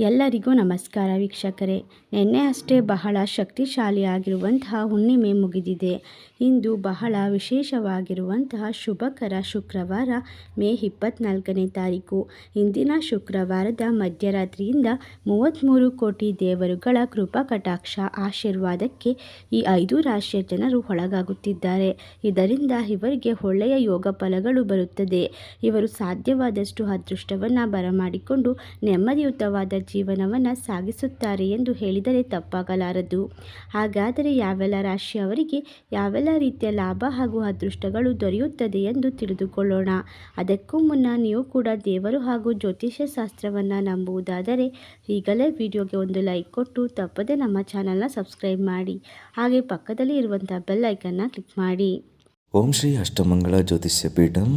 ಎಲ್ಲರಿಗೂ ನಮಸ್ಕಾರ ವೀಕ್ಷಕರೇ. ನಿನ್ನೆ ಅಷ್ಟೇ ಬಹಳ ಶಕ್ತಿಶಾಲಿಯಾಗಿರುವಂತಹ ಹುಣ್ಣಿಮೆ ಮುಗಿದಿದೆ. ಇಂದು ಬಹಳ ವಿಶೇಷವಾಗಿರುವಂತಹ ಶುಭಕರ ಶುಕ್ರವಾರ, ಮೇ ಇಪ್ಪತ್ನಾಲ್ಕನೇ ತಾರೀಕು. ಇಂದಿನ ಶುಕ್ರವಾರದ ಮಧ್ಯರಾತ್ರಿಯಿಂದ ಮೂವತ್ತ್ಮೂರು ಕೋಟಿ ದೇವರುಗಳ ಕೃಪಾ ಕಟಾಕ್ಷ ಆಶೀರ್ವಾದಕ್ಕೆ ಈ ಐದು ರಾಶಿಯ ಜನರು ಒಳಗಾಗುತ್ತಿದ್ದಾರೆ. ಇದರಿಂದ ಇವರಿಗೆ ಒಳ್ಳೆಯ ಯೋಗ ಫಲಗಳು ಬರುತ್ತದೆ. ಇವರು ಸಾಧ್ಯವಾದಷ್ಟು ಅದೃಷ್ಟವನ್ನು ಬರಮಾಡಿಕೊಂಡು ನೆಮ್ಮದಿಯುತವಾದ ಜೀವನವನ್ನು ಸಾಗಿಸುತ್ತಾರೆ ಎಂದು ಹೇಳಿದರೆ ತಪ್ಪಾಗಲಾರದು. ಹಾಗಾದರೆ ಯಾವೆಲ್ಲ ರಾಶಿಯವರಿಗೆ ಯಾವೆಲ್ಲ ರೀತಿಯ ಲಾಭ ಹಾಗೂ ಅದೃಷ್ಟಗಳು ದೊರೆಯುತ್ತದೆ ಎಂದು ತಿಳಿದುಕೊಳ್ಳೋಣ. ಅದಕ್ಕೂ ಮುನ್ನ ನೀವು ಕೂಡ ದೇವರು ಹಾಗೂ ಜ್ಯೋತಿಷ್ಯ ಶಾಸ್ತ್ರವನ್ನು ನಂಬುವುದಾದರೆ ಈಗಲೇ ವಿಡಿಯೋಗೆ ಒಂದು ಲೈಕ್ ಕೊಟ್ಟು ತಪ್ಪದೆ ನಮ್ಮ ಚಾನಲ್ನ ಸಬ್ಸ್ಕ್ರೈಬ್ ಮಾಡಿ. ಹಾಗೆ ಪಕ್ಕದಲ್ಲಿ ಇರುವಂಥ ಬೆಲ್ ಐಕನ್ನ ಕ್ಲಿಕ್ ಮಾಡಿ. ಓಂ ಶ್ರೀ ಅಷ್ಟಮಂಗಳ ಜ್ಯೋತಿಷ್ಯ ಪೀಠಂ,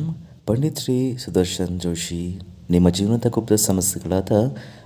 ಪಂಡಿತ್ ಶ್ರೀ ಸುದರ್ಶನ್ ಜೋಶಿ. ನಿಮ್ಮ ಜೀವನದ ಗುಪ್ತ ಸಮಸ್ಯೆಗಳಾದ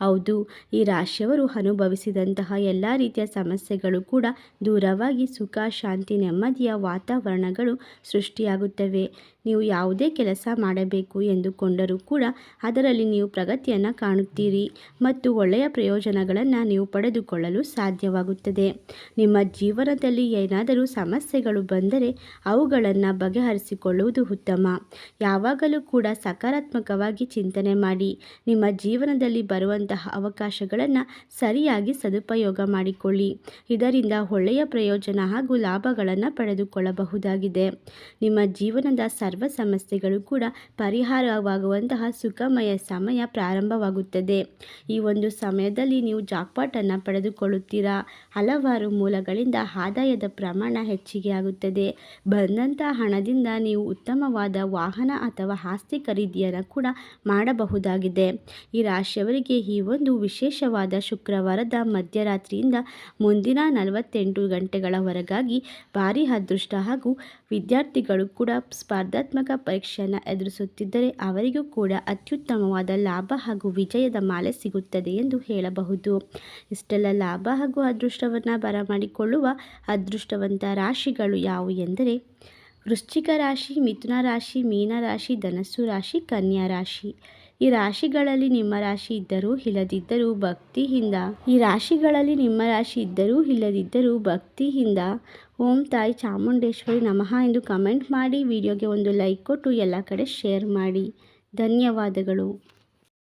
ಹೌದು, ಈ ರಾಶಿಯವರು ಅನುಭವಿಸಿದಂತಹ ಎಲ್ಲ ರೀತಿಯ ಸಮಸ್ಯೆಗಳು ಕೂಡ ದೂರವಾಗಿ ಸುಖ, ಶಾಂತಿ, ನೆಮ್ಮದಿಯ ವಾತಾವರಣಗಳು ಸೃಷ್ಟಿಯಾಗುತ್ತವೆ. ನೀವು ಯಾವುದೇ ಕೆಲಸ ಮಾಡಬೇಕು ಎಂದುಕೊಂಡರೂ ಕೂಡ ಅದರಲ್ಲಿ ನೀವು ಪ್ರಗತಿಯನ್ನು ಕಾಣುತ್ತೀರಿ ಮತ್ತು ಒಳ್ಳೆಯ ಪ್ರಯೋಜನಗಳನ್ನು ನೀವು ಪಡೆದುಕೊಳ್ಳಲು ಸಾಧ್ಯವಾಗುತ್ತದೆ. ನಿಮ್ಮ ಜೀವನದಲ್ಲಿ ಏನಾದರೂ ಸಮಸ್ಯೆಗಳು ಬಂದರೆ ಅವುಗಳನ್ನು ಬಗೆಹರಿಸಿಕೊಳ್ಳುವುದು ಉತ್ತಮ. ಯಾವಾಗಲೂ ಕೂಡ ಸಕಾರಾತ್ಮಕವಾಗಿ ಚಿಂತನೆ ಮಾಡಿ. ನಿಮ್ಮ ಜೀವನದಲ್ಲಿ ಬರುವಂತಹ ಅವಕಾಶಗಳನ್ನು ಸರಿಯಾಗಿ ಸದುಪಯೋಗ ಮಾಡಿಕೊಳ್ಳಿ. ಇದರಿಂದ ಒಳ್ಳೆಯ ಪ್ರಯೋಜನ ಹಾಗೂ ಲಾಭಗಳನ್ನು ಪಡೆದುಕೊಳ್ಳಬಹುದಾಗಿದೆ. ನಿಮ್ಮ ಜೀವನದ ಸರ್ವ ಸಮಸ್ಯೆಗಳು ಕೂಡ ಪರಿಹಾರವಾಗುವಂತಹ ಸುಖಮಯ ಸಮಯ ಪ್ರಾರಂಭವಾಗುತ್ತದೆ. ಈ ಒಂದು ಸಮಯದಲ್ಲಿ ನೀವು ಜಾಕ್ಪಾಟನ್ನು ಪಡೆದುಕೊಳ್ಳುತ್ತೀರಾ? ಹಲವಾರು ಮೂಲಗಳಿಂದ ಆದಾಯದ ಪ್ರಮಾಣ ಹೆಚ್ಚಿಗೆ ಆಗುತ್ತದೆ. ಬಂದಂಥ ಹಣದಿಂದ ನೀವು ಉತ್ತಮವಾದ ವಾಹನ ಅಥವಾ ಆಸ್ತಿ ಖರೀದಿಯನ್ನು ಕೂಡ ಮಾಡಬಹುದಾಗಿದೆ. ಈ ರಾಶಿಯವರಿಗೆ ಈ ಒಂದು ವಿಶೇಷವಾದ ಶುಕ್ರವಾರದ ಮಧ್ಯರಾತ್ರಿಯಿಂದ ಮುಂದಿನ ನಲವತ್ತೆಂಟು ಗಂಟೆಗಳವರೆಗಾಗಿ ಭಾರೀ ಅದೃಷ್ಟ ಹಾಗೂ ವಿದ್ಯಾರ್ಥಿಗಳು ಕೂಡ ಸ್ಪರ್ಧಾತ್ಮಕ ಪರೀಕ್ಷೆಯನ್ನು ಎದುರಿಸುತ್ತಿದ್ದರೆ ಅವರಿಗೂ ಕೂಡ ಅತ್ಯುತ್ತಮವಾದ ಲಾಭ ಹಾಗೂ ವಿಜಯದ ಮಾಲೆ ಸಿಗುತ್ತದೆ ಎಂದು ಹೇಳಬಹುದು. ಇಷ್ಟೆಲ್ಲ ಲಾಭ ಹಾಗೂ ಅದೃಷ್ಟವನ್ನು ಬರಮಾಡಿಕೊಳ್ಳುವ ಅದೃಷ್ಟವಂತ ರಾಶಿಗಳು ಯಾವುವು ಎಂದರೆ ವೃಶ್ಚಿಕ ರಾಶಿ, ಮಿಥುನ ರಾಶಿ, ಮೀನ ರಾಶಿ, ಧನಸ್ಸು ರಾಶಿ, ಕನ್ಯಾ ರಾಶಿ. ಈ ರಾಶಿಗಳಲ್ಲಿ ನಿಮ್ಮ ರಾಶಿ ಇದ್ದರೂ ಇಲ್ಲದಿದ್ದರೂ ಭಕ್ತಿಯಿಂದ ಈ ರಾಶಿಗಳಲ್ಲಿ ನಿಮ್ಮ ರಾಶಿ ಇದ್ದರೂ ಇಲ್ಲದಿದ್ದರೂ ಭಕ್ತಿಯಿಂದ ಓಂ ತಾಯಿ ಚಾಮುಂಡೇಶ್ವರಿ ನಮಃ ಎಂದು ಕಮೆಂಟ್ ಮಾಡಿ, ವಿಡಿಯೋಗೆ ಒಂದು ಲೈಕ್ ಕೊಟ್ಟು ಎಲ್ಲ ಕಡೆ ಶೇರ್ ಮಾಡಿ. ಧನ್ಯವಾದಗಳು.